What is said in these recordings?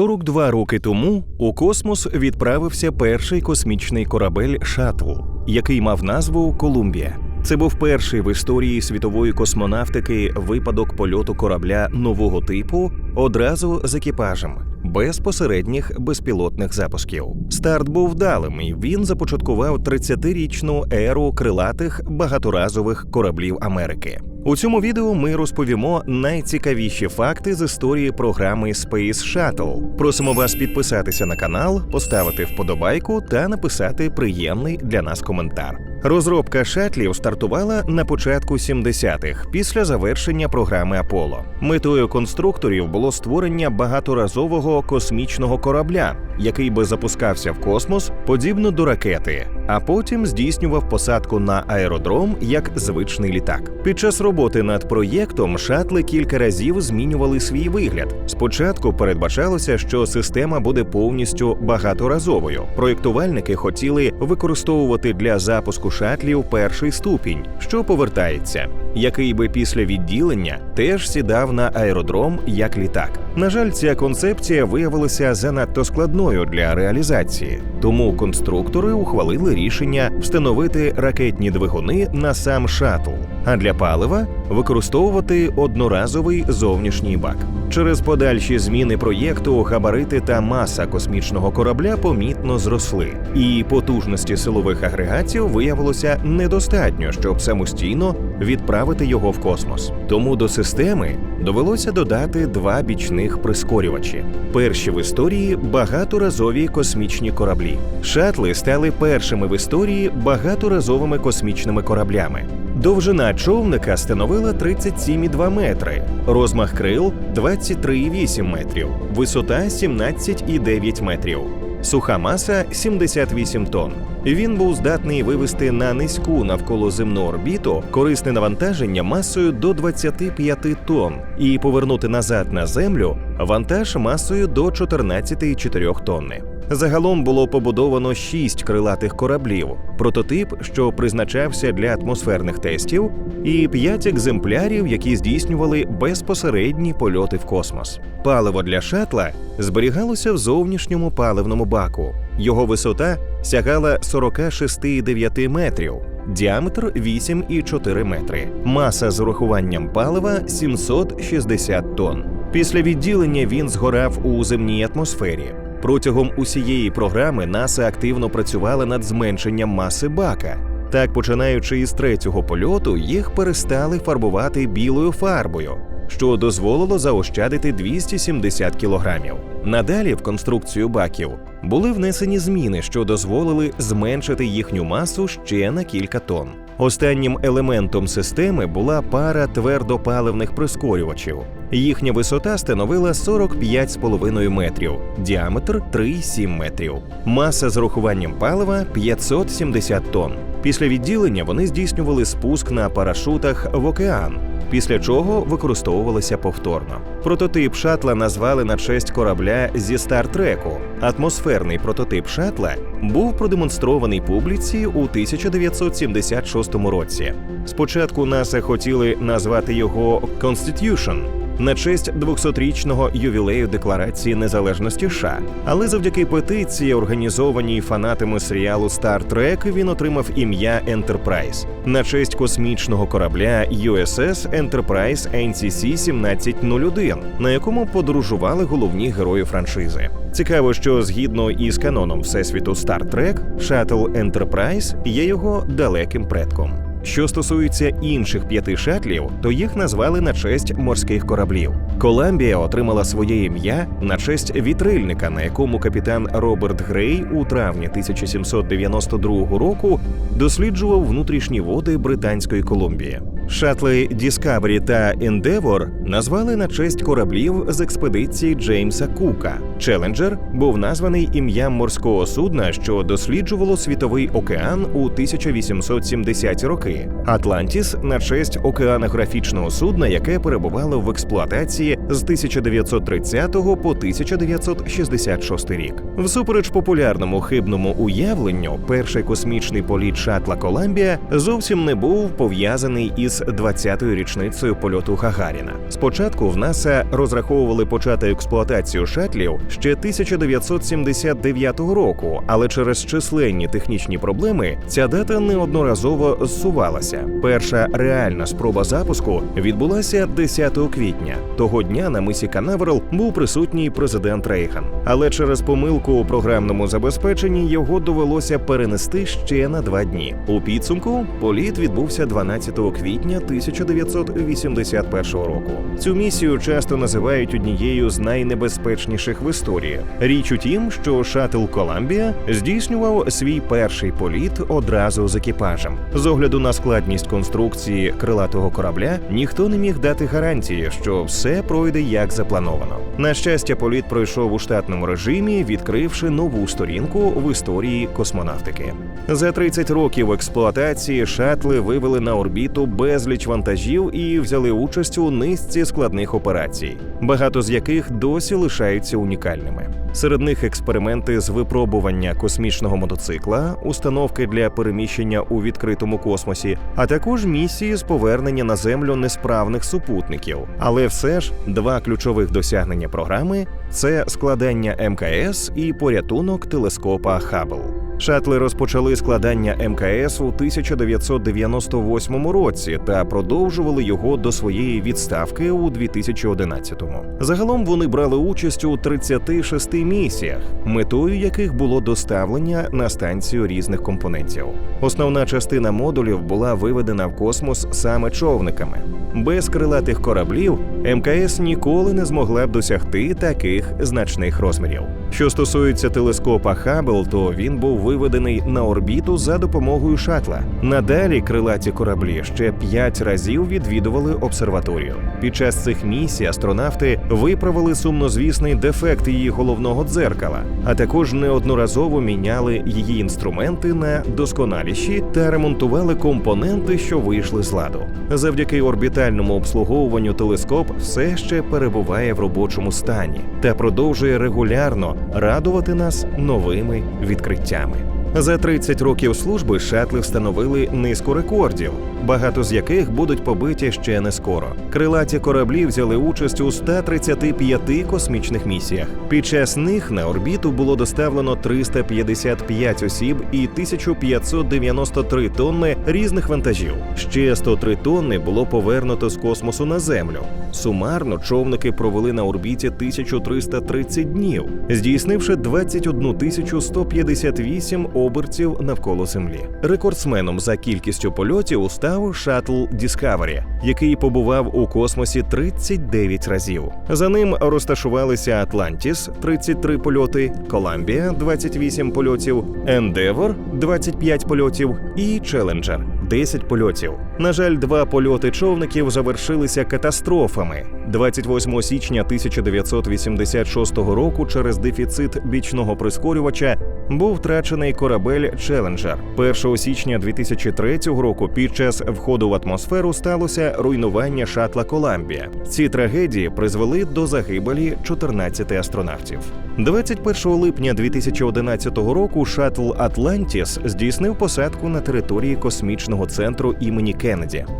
42 роки тому у космос відправився перший космічний корабель Шаттл, який мав назву Колумбія. Це був перший в історії світової космонавтики випадок польоту корабля нового типу одразу з екіпажем, без посередніх безпілотних запусків. Старт був вдалим, і він започаткував 30-річну еру крилатих багаторазових кораблів Америки. У цьому відео ми розповімо найцікавіші факти з історії програми Space Shuttle. Просимо вас підписатися на канал, поставити вподобайку та написати приємний для нас коментар. Розробка шатлів стартувала на початку 70-х, після завершення програми Аполло. Метою конструкторів було створення багаторазового космічного корабля, який би запускався в космос подібно до ракети, а потім здійснював посадку на аеродром як звичний літак. Під час роботи над проєктом шатли кілька разів змінювали свій вигляд. Спочатку передбачалося, що система буде повністю багаторазовою. Проєктувальники хотіли використовувати для запуску шатлів перший ступінь, що повертається, який би після відділення теж сідав на аеродром як літак. На жаль, ця концепція виявилася занадто складною для реалізації, тому конструктори ухвалили рішення встановити ракетні двигуни на сам шатл, а для палива використовувати одноразовий зовнішній бак. Через подальші зміни проєкту габарити та маса космічного корабля помітно зросли, і потужності силових агрегатів виявилося недостатньо, щоб самостійно відправити його в космос. Тому до системи довелося додати два бічних прискорювачі. Перші в історії багаторазові космічні кораблі. Шатли стали першими в історії багаторазовими космічними кораблями. Довжина човника становила 37,2 метри, розмах крил 23,8 метрів, висота 17,9 метрів. Суха маса 78 тонн. Він був здатний вивести на низьку навколоземну орбіту корисне навантаження масою до 25 тонн і повернути назад на землю вантаж масою до 14,4 тонни. Загалом було побудовано шість крилатих кораблів, прототип, що призначався для атмосферних тестів, і п'ять екземплярів, які здійснювали безпосередні польоти в космос. Паливо для шатла зберігалося в зовнішньому паливному баку. Його висота сягала 46,9 метрів. Діаметр 8,4 метри. Маса з урахуванням палива 760 тонн. Після відділення він згорав у земній атмосфері. Протягом усієї програми НАСА активно працювала над зменшенням маси бака. Так, починаючи із третього польоту, їх перестали фарбувати білою фарбою, що дозволило заощадити 270 кілограмів. Надалі в конструкцію баків були внесені зміни, що дозволили зменшити їхню масу ще на кілька тонн. Останнім елементом системи була пара твердопаливних прискорювачів. Їхня висота становила 45,5 метрів, діаметр 3,7 метрів. Маса з рахуванням палива 570 тонн. Після відділення вони здійснювали спуск на парашутах в океан. Після чого використовувалися повторно. Прототип шатла назвали на честь корабля зі стартреку. Атмосферний прототип шатла був продемонстрований публіці у 1976 році. Спочатку НАСА хотіли назвати його Constitution на честь 200-річного ювілею Декларації Незалежності США. Але завдяки петиції, організованій фанатами серіалу Star Trek, він отримав ім'я Enterprise на честь космічного корабля USS Enterprise NCC 1701, на якому подорожували головні герої франшизи. Цікаво, що згідно із каноном всесвіту Star Trek, шаттл Enterprise є його далеким предком. Що стосується інших п'яти шатлів, то їх назвали на честь морських кораблів. Коламбія отримала своє ім'я на честь вітрильника, на якому капітан Роберт Грей у травні 1792 року досліджував внутрішні води Британської Колумбії. Шатли Discovery та Endeavour назвали на честь кораблів з експедиції Джеймса Кука. Челенджер був названий ім'ям морського судна, що досліджувало світовий океан у 1870-ті роки. Атлантіс на честь океанографічного судна, яке перебувало в експлуатації з 1930 по 1966 рік. Всупереч популярному хибному уявленню, перший космічний політ шатла Коламбія зовсім не був пов'язаний із з 20-ю річницею польоту Гагаріна. Спочатку в НАСА розраховували почати експлуатацію шатлів ще 1979 року, але через численні технічні проблеми ця дата неодноразово зсувалася. Перша реальна спроба запуску відбулася 10 квітня. Того дня на мисі Канаверал був присутній президент Рейган. Але через помилку у програмному забезпеченні його довелося перенести ще на два дні. У підсумку політ відбувся 12 квітня 1981 року. Цю місію часто називають однією з найнебезпечніших в історії. Річ у тім, що шатл Коламбія здійснював свій перший політ одразу з екіпажем. З огляду на складність конструкції крилатого корабля, ніхто не міг дати гарантії, що все пройде як заплановано. На щастя, політ пройшов у штатному режимі, відкривши нову сторінку в історії космонавтики. За 30 років експлуатації шатли вивели на орбіту безліч вантажів і взяли участь у низці складних операцій, багато з яких досі лишаються унікальними. Серед них експерименти з випробування космічного мотоцикла, установки для переміщення у відкритому космосі, а також місії з повернення на землю несправних супутників. Але все ж два ключових досягнення програми це складання МКС і порятунок телескопа Хаббл. Шатли розпочали складання МКС у 1998 році та продовжували його до своєї відставки у 2011-му. Загалом вони брали участь у 36 місіях, метою яких було доставлення на станцію різних компонентів. Основна частина модулів була виведена в космос саме човниками. Без крилатих кораблів МКС ніколи не змогла б досягти таких значних розмірів. Що стосується телескопа Хаббл, то він був виведений на орбіту за допомогою шатла. Надалі крилаті кораблі ще п'ять разів відвідували обсерваторію. Під час цих місій астронавти виправили сумнозвісний дефект її головного дзеркала, а також неодноразово міняли її інструменти на досконаліші та ремонтували компоненти, що вийшли з ладу. Завдяки орбітальному обслуговуванню телескоп все ще перебуває в робочому стані та продовжує регулярно радувати нас новими відкриттями. За 30 років служби шатли встановили низку рекордів, багато з яких будуть побиті ще не скоро. Крилаті кораблі взяли участь у 135 космічних місіях. Під час них на орбіту було доставлено 355 осіб і 1593 тонни різних вантажів. Ще 103 тонни було повернуто з космосу на землю. Сумарно човники провели на орбіті 1330 днів, здійснивши 21 158 обертів навколо Землі. Рекордсменом за кількістю польотів став шаттл Discovery, який побував у космосі 39 разів. За ним розташувалися Атлантіс 33 польоти, Коламбія 28 польотів, Ендевор, 25 польотів і Челенджер, 10 польотів. На жаль, два польоти човників завершилися катастрофами. 28 січня 1986 року через дефіцит бічного прискорювача був втрачений корабель Челенджер. 1 січня 2003 року під час входу в атмосферу сталося руйнування шатла Коламбія. Ці трагедії призвели до загибелі 14 астронавтів. 21 липня 2011 року шаттл Атлантіс здійснив посадку на території космічного центру імені Кеннеді.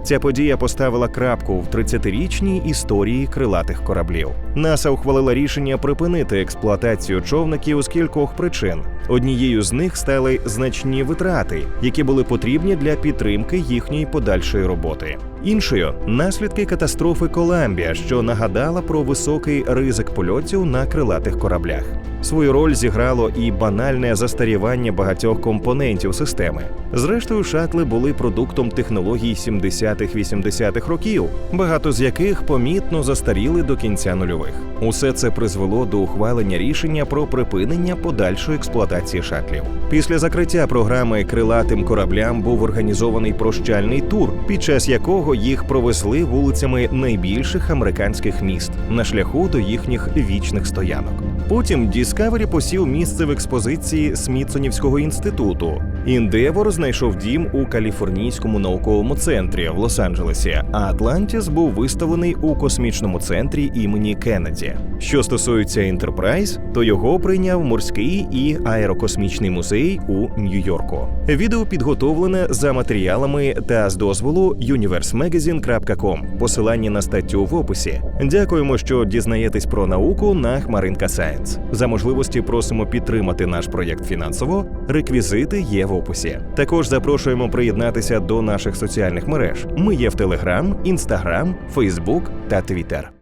Ця подія поставила крапку в 30-річній історії крилатих кораблів. НАСА ухвалила рішення припинити експлуатацію човників з кількох причин. Однією з них стали значні витрати, які були потрібні для підтримки їхньої подальшої роботи. Іншою наслідки катастрофи Коламбія, що нагадала про високий ризик польотів на крилатих кораблях. Свою роль зіграло і банальне застарівання багатьох компонентів системи. Зрештою, шатли були продуктом технологій 70-х-80-х років, багато з яких помітно застаріли до кінця нульових. Усе це призвело до ухвалення рішення про припинення подальшої експлуатації шатлів. Після закриття програми крилатим кораблям був організований прощальний тур, під час якого їх провезли вулицями найбільших американських міст на шляху до їхніх вічних стоянок. Потім Discovery посів місце в експозиції Смітсонівського інституту, Індевор знайшов дім у Каліфорнійському науковому центрі в Лос-Анджелесі, а Атлантіс був виставлений у космічному центрі імені Кеннеді. Що стосується Ентерпрайз, то його прийняв морський і аерокосмічний музей у Нью-Йорку. Відео підготовлене за матеріалами та з дозволу universemagazine.com. Посилання на статтю в описі. Дякуємо, що дізнаєтесь про науку на Хмаринка Сайенс. За можливості просимо підтримати наш проєкт фінансово. Реквізити є в описі. Також запрошуємо приєднатися до наших соціальних мереж. Ми є в Телеграм, Інстаграм, Фейсбук та Твіттер.